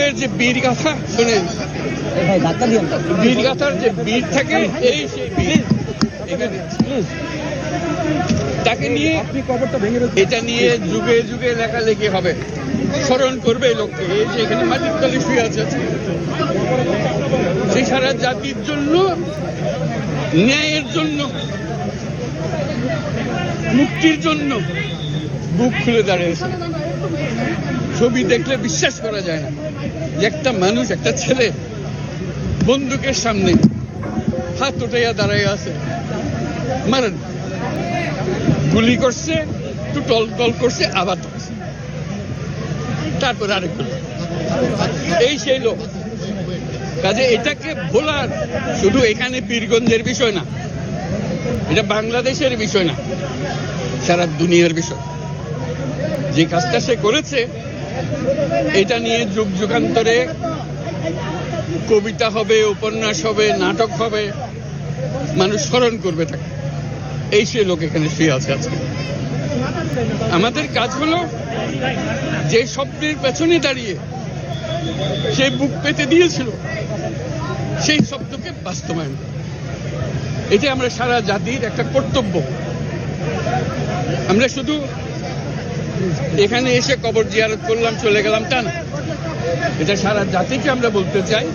বিপ্লবের যে বীর গাথা শুনেন ভাই ধাক্কা দিও না। বীর গাথার যে বীর থাকে এই সেই তাকে নিয়ে এটা নিয়ে যুগে যুগে লেখালেখি হবে। স্মরণ করবে এই লোককে। এই যে এখানে মাটির তলে শুয়ে আছে সে সারা জাতির জন্য ন্যায়ের জন্য মুক্তির জন্য বুক খুলে দাঁড়িয়েছে ছবি দেখলে বিশ্বাস করা যায় না একটা মানুষ, একটা ছেলে বন্দুকের সামনে হাত উঠাইয়া দাঁড়াইয়া আছে। মারেন। গুলি করছে, একটু টল টল করছে, আবার ধরছে। তারপর আরেক এই সেই লোক। কাজে এটাকে ভোলার। শুধু এখানে পীরগঞ্জের বিষয় না এটা বাংলাদেশের বিষয় না, সারা দুনিয়ার বিষয়। যে কাজটা সে করেছে, এটা নিয়ে যুগ যুগান্তরে কবিতা হবে, উপন্যাস হবে, নাটক হবে, মানুষ স্মরণ করবে তাকে। এই সে লোক এখানে শুয়ে আছে আজকে। আমাদের কাজ হলো যে শব্দের পেছনে দাঁড়িয়ে সে বুক পেতে দিয়েছিল, সেই শব্দকে বাস্তবায়ন। এটা আমরা সারা জাতির একটা কর্তব্য। আমরা শুধু এখানে এসে কবর জিয়ারত করলাম, চলে গেলাম তা না। এটা সারা জাতিকে আমরা বলতে চাই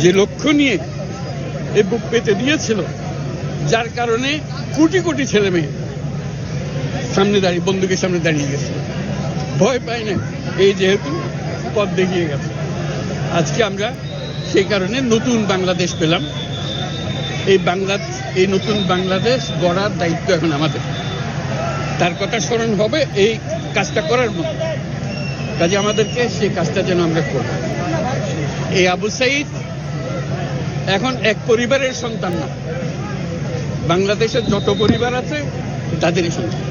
যে লক্ষ্য নিয়ে এই বুক পেতে দিয়েছিল, যার কারণে কোটি কোটি ছেলে মেয়ে সামনে দাঁড়িয়ে, বন্দুকের সামনে দাঁড়িয়ে গেছে। ভয় পায় না, এই যেহেতু পথ দেখিয়ে গেছে। আজকে আমরা সেই কারণে নতুন বাংলাদেশ পেলাম। এই বাংলা, এই নতুন বাংলাদেশ গড়ার দায়িত্ব এখন আমাদের। তার কথা স্মরণ হবে এই কাজটা করার মতো। কাজে আমাদেরকে সেই কাজটা যেন আমরা করব এই আবু সাইদ এখন এক পরিবারের সন্তান না। বাংলাদেশের যত পরিবার আছে, তাদেরই সন্তান।